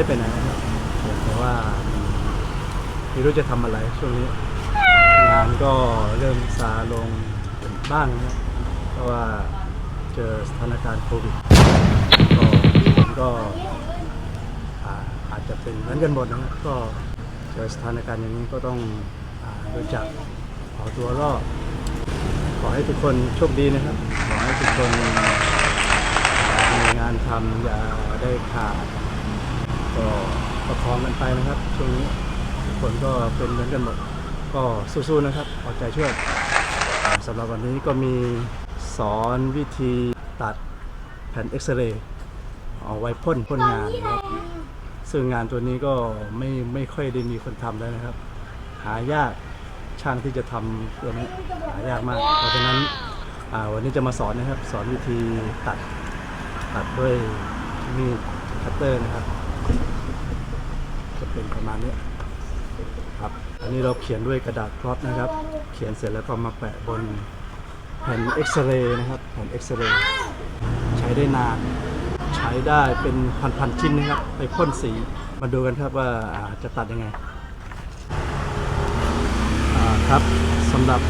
ได้ไปไหนะครับแต่ว่าไม่รู้จะทำอะไรช่วงนี้ งานก็เริ่มซาลงบ้างนะเพราะว่าเจอสถานการณ์โควิดก็ผมก็อ่าอาจจะเป็นเหมือนกันหมดนะครับก็เจอสถานการณ์อย่างนี้ก็ต้องอารู้จักขอตัวรอดขอให้ทุกคนโชคดีนะครับ ขอให้ทุกคนมีงานทำอย่าได้ขาด ก็ประคองกันไปนะครับ ช่วงนี้ทุกคนก็เป็นเหมือนกันหมด ก็สู้ๆนะครับเอาใจช่วยสำหรับวันนี้ก็มีสอนวิธีตัดแผ่นเอ็กซเรย์เอาไว้พ่นพ่นงานนะครับซึ่งงานตัวนี้ก็ไม่ไม่ค่อยได้มีคนทำแล้วนะครับ หายากช่างที่จะทำตัวนี้หายากมาก เพราะฉะนั้นวันนี้จะมาสอนนะครับ สอนวิธีตัดตัดด้วยมีดคัตเตอร์นะครับ เป็นประมาณนี้ครับอันนี้เราเขียนด้วยกระดาษพลอตนะครับ เขียนเสร็จแล้วก็มาแปะบนแผ่นเอ็กซเรย์นะครับแผ่นเอ็กซเรย์ใช้ได้นานใช้ได้เป็นพันๆชิ้นนะครับ ไปพ่นสีมาดูกันครับว่าจะตัดยังไงครับสำหรับ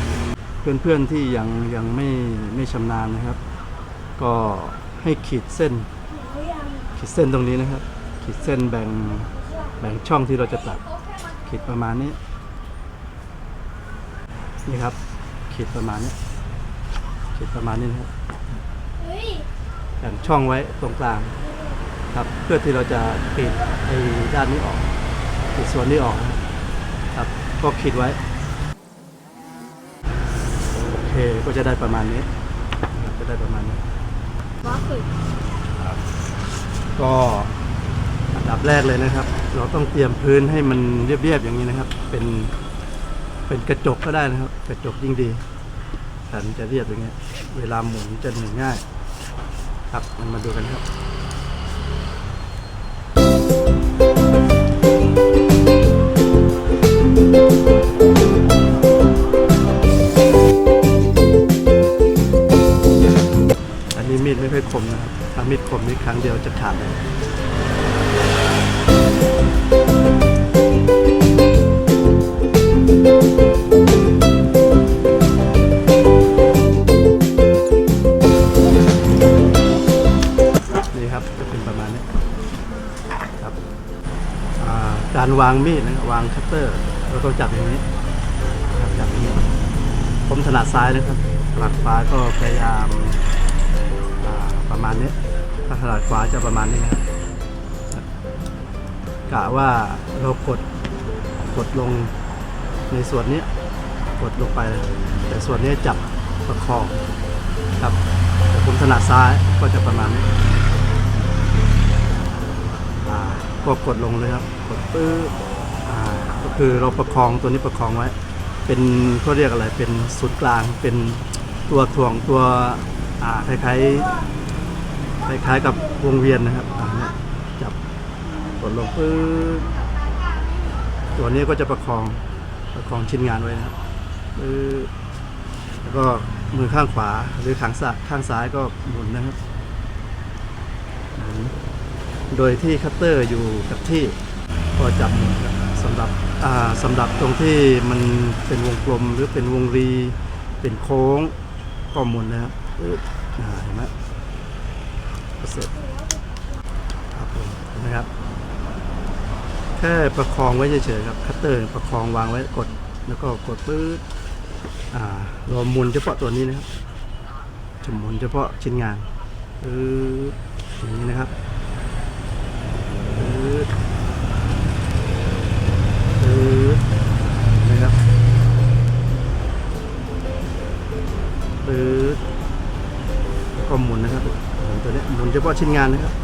เพื่อนๆที่ยังยังไม่ไม่ชำนาญนะครับ ก็ให้ขีดเส้น ขีดเส้นตรงนี้นะครับ ขีดเส้นแบ่ง แบ่งช่องที่เราจะตัดขีดประมาณนี้ นี่ครับ ขีดประมาณนี้ขีดประมาณนี้นะครับแบ่งช่องไว้ตรงกลางครับ เพื่อที่เราจะปิดไอ้ด้านนี้ออกปิดส่วนนี้ออกนะครับครับ ก็ขีดไว้โอเคก็จะได้ประมาณนี้นะครับจะได้ประมาณนี้ก็อัน ดับแรกเลยนะครับ เราต้องเตรียมพื้นให้มันเรียบๆอย่างนี้นะครับ เป็นเป็นกระจกก็ได้นะครับ กระจกยิ่งดีแผ่นจะเรียบอย่างเงี้ย เวลาหมุนจะหมุนง่าย ครับมันมาดูกันครับอันนี้มีดไม่ค่อยคมนะครับถ้ามีดคมนี่ครั้งเดียวจะขาดเลย วางมีดนะครับวางคัตเตอร์เราต้องจับอย่างนี้ครับจับอย่างนี้ผมถนัดซ้ายนะครับถนัดขวาก็พยายามประมาณนี้ถ้าถนัดขวาจะประมาณนี้นะครับกะว่าเรากดกดลงในส่วนนี้กดลงไป แต่ส่วนนี้จับประคองครับแต่ผมถนัดซ้ายก็จะประมาณนี้ก็กดลงเลยครับ กดปื้ออ่าก็คือเราประคองตัวนี้ประคองไว้ เป็นเขาเรียกอะไรเป็นศูนย์กลางเป็นตัวถ่วงตัวอ่าคล้ายๆคล้ายๆกับวงเวียนนะครับอ่าเนี่ยจับกดลงปื้อตัวนี้ก็จะประคองประคองชิ้นงานไว้นะครับปื้อแล้วก็มือข้างขวาหรือข้างซ้ายข้างซ้ายก็หมุนนะครับ โดยที่คัตเตอร์อยู่กับที่ ก็จับหมุนครับสำหรับอ่าสำหรับตรงที่มันเป็นวงกลมหรือเป็นวงรี เป็นโค้งก็หมุนนะครับปึ๊บอ่าเห็นไหมเสร็จครับผมนไหมครับ แค่ประคองไว้เฉยๆครับคัตเตอร์ประคองวางไว้กดแล้วก็กดปื๊ดอ่าเราหมุนเฉพาะตัวนี้นะครับจะหมุนเฉพาะชิ้นงานปื๊ดอย่างนี้นะครับปืด เฉพาะชิ้นงานนะครับ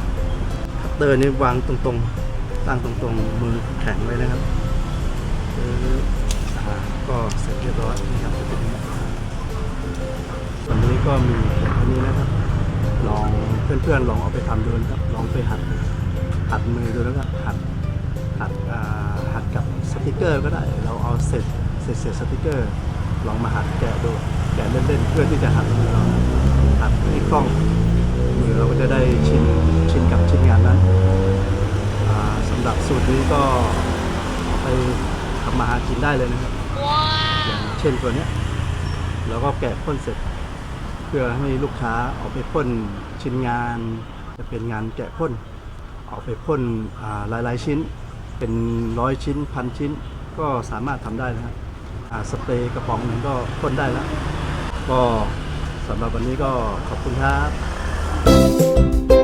คัตเตอร์นี่วางตรงๆตั้งตรงๆ มือแข็งไว้นะครับก็เสร็จเรียบร้อยนะครับจะเป็นอย่างนี้วันนี้ก็มีเพียงเท่านี้นะครับ ลองเพื่อนๆลองเอาไปทำดูนะครับ ลองไปหัดหัดมือดูแล้วก็หัดหัดอ่าหัดกับสติกเกอร์ก็ได้ เราเอาเศษเศษเศษสติกเกอร์ ลองมาหัดแกะดูแกะเล่นๆเพื่อที่จะหัดมือเราหัดให้คล่อง จะได้ชินชินกับชิ้นงานนั้นสำหรับสูตรนี้ก็เอาไปทำมาหากินได้เลยนะครับ อย่างเช่นตัวนี้เราก็แกะพ่นเสร็จ เพื่อให้ลูกค้าเออกไปพ่นชิ้นงาน จะเป็นงานแกะพ่นเออกไปพ่นหลายๆชิ้น เป็นร้อยชิ้นพันชิ้นก็สามารถทำได้นะครับสเปรย์กระป๋องหนึ่งก็พ่นได้แล้ว ก็สำหรับวันนี้ก็ขอบคุณครับ Thank you